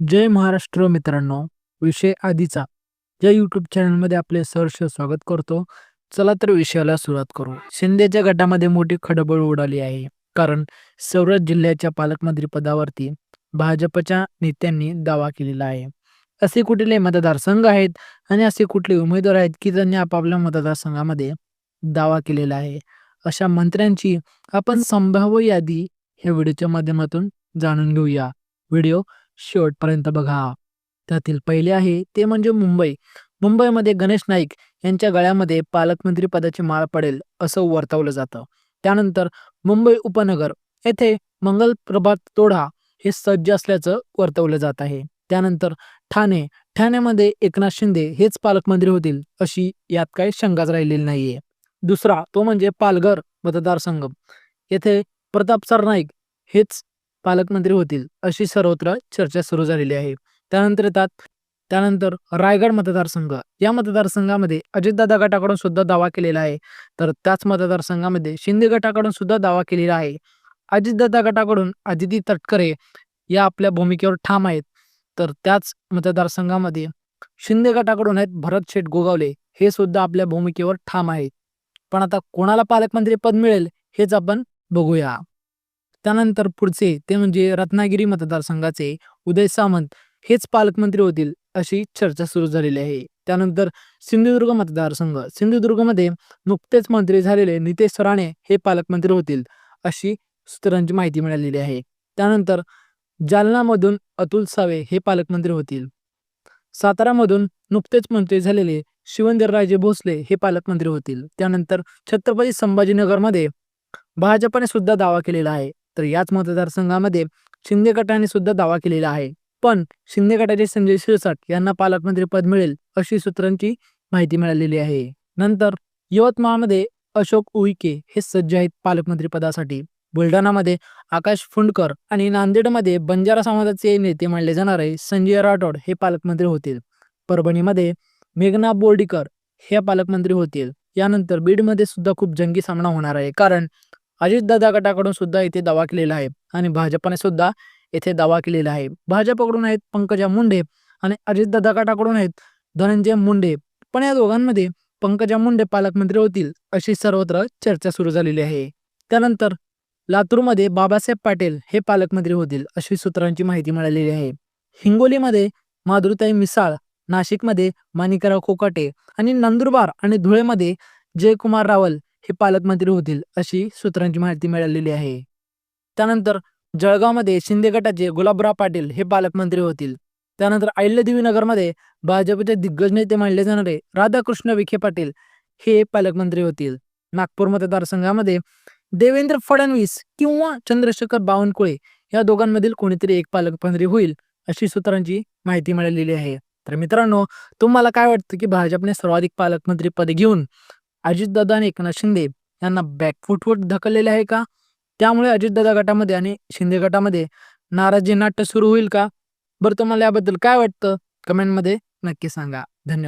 जय महाराष्ट्र मित्रांनो विषय आधीचा. या यूट्यूब चॅनलमध्ये आपले सहर्ष स्वागत करतो. चला तर विषयाला सुरुवात करू. शिंदेच्या गटामध्ये मोठी खडबळ उडाली आहे. कारण सौराष्ट्र जिल्ह्याच्या पालकमंत्री पदावरती भाजपच्या नेत्यांनी दावा केलेला आहे. असे कुठले मतदारसंघ आहेत आणि असे कुठले उमेदवार आहेत की त्यांनी आपापल्या मतदारसंघामध्ये दावा केलेला आहे? अशा मंत्र्यांची आपण संभाव्य यादी ह्या व्हिडिओच्या माध्यमातून जाणून घेऊया. व्हिडिओ शेवटपर्यंत बघा. त्यातील पहिले आहे ते म्हणजे मुंबई. मुंबईमध्ये गणेश नाईक यांच्या गळ्यामध्ये पालकमंत्री पदाची माळ पडेल असं वर्तवलं जातं. त्यानंतर मुंबई उपनगर येथे मंगल प्रभात तोडा हे सज्ज असल्याचं वर्तवलं जात आहे. त्यानंतर ठाणे. ठाण्यामध्ये एकनाथ शिंदे हेच पालकमंत्री होतील अशी यात काही शंकाच राहिलेली नाहीये. दुसरा तो म्हणजे पालघर मतदारसंघ. येथे प्रताप सरनाईक हेच पालकमंत्री होतील अशी सर्वत्र चर्चा सुरू झालेली आहे. त्यानंतर येतात त्यानंतर रायगड मतदारसंघ. या मतदारसंघामध्ये अजितदादा गटाकडून सुद्धा दावा केलेला आहे. तर त्याच मतदारसंघामध्ये शिंदे गटाकडून सुद्धा दावा केलेला आहे. अजितदादा गटाकडून अदिती तटकरे या आपल्या भूमिकेवर ठाम आहेत. तर त्याच मतदारसंघामध्ये शिंदे गटाकडून आहेत भरत शेठ गोगावले. हे सुद्धा आपल्या भूमिकेवर ठाम आहेत. पण आता कोणाला पालकमंत्री पद मिळेल हेच आपण बघूया. त्यानंतर पुढचे ते म्हणजे रत्नागिरी मतदारसंघाचे उदय सामंत हेच पालकमंत्री होतील अशी चर्चा सुरू झालेली आहे. त्यानंतर सिंधुदुर्ग मतदारसंघ. सिंधुदुर्गमध्ये नुकतेच मंत्री झालेले नितेश राणे हे पालकमंत्री होतील अशी सूत्रांची माहिती मिळालेली आहे. त्यानंतर जालनामधून अतुल सावे हे पालकमंत्री होतील. सातारामधून नुकतेच मंत्री झालेले शिवंदरराजे भोसले हे पालकमंत्री होतील. त्यानंतर छत्रपती संभाजीनगरमध्ये भाजपाने सुद्धा दावा केलेला आहे. तर याच मतदारसंघामध्ये शिंदे गटाने सुद्धा दावा केलेला आहे. पण शिंदे गटाचे संजय शिरसाट यांना पालकमंत्री पद मिळेल अशी सूत्रांची माहिती मिळालेली आहे. नंतर यवतमाळमध्ये अशोक उईके हे सज्ज आहेत पालकमंत्री पदासाठी. बुलढाणामध्ये आकाश फुंडकर आणि नांदेडमध्ये बंजारा समाजाचे नेते मानले जाणारे संजय राठोड हे पालकमंत्री होतील. परभणीमध्ये मेघना बोर्डीकर हे पालकमंत्री होतील. यानंतर बीडमध्ये सुद्धा खूप जंगी सामना होणार आहे. कारण अजितदादा गटाकडून सुद्धा इथे दावा केलेला आहे आणि भाजपने सुद्धा येथे दावा केलेला आहे. भाजपकडून आहेत पंकजा मुंडे आणि अजितदादा गटाकडून आहेत धनंजय मुंडे. पण या दोघांमध्ये पंकजा मुंडे पालकमंत्री होतील अशी सर्वत्र चर्चा सुरू झालेली आहे. त्यानंतर लातूरमध्ये बाबासाहेब पाटील हे पालकमंत्री होतील अशी सूत्रांची माहिती मिळालेली आहे. हिंगोलीमध्ये माधुरीताई मिसाळ नाशिकमध्ये माणिकराव कोकाटे आणि नंदुरबार आणि धुळेमध्ये जयकुमार रावल हे पालकमंत्री होतील अशी सूत्रांची माहिती मिळालेली आहे. त्यानंतर जळगावमध्ये शिंदे गटाचे गुलाबराव पाटील हे पालकमंत्री होतील. त्यानंतर अहिल्यादेवी नगरमध्ये भाजपचे दिग्गज नेते मानले जाणारे राधाकृष्ण विखे पाटील हे पालकमंत्री होतील. नागपूर मतदारसंघामध्ये देवेंद्र फडणवीस किंवा चंद्रशेखर बावनकुळे या दोघांमधील कोणीतरी एक पालकमंत्री होईल अशी सूत्रांची माहिती मिळालेली आहे. तर मित्रांनो तुम्हाला काय वाटतं की भाजपने सर्वाधिक पालकमंत्री पद घेऊन अजितदादा आणि एकनाथ शिंदे यांना बॅकफुटवर ढकललेले आहे का? त्यामुळे अजितदादा गटामध्ये आणि शिंदे गटामध्ये नाराजी नाट्य सुरू होईल का? बरं तुम्हाला याबद्दल काय वाटतं? कमेंटमध्ये नक्की सांगा. धन्यवाद.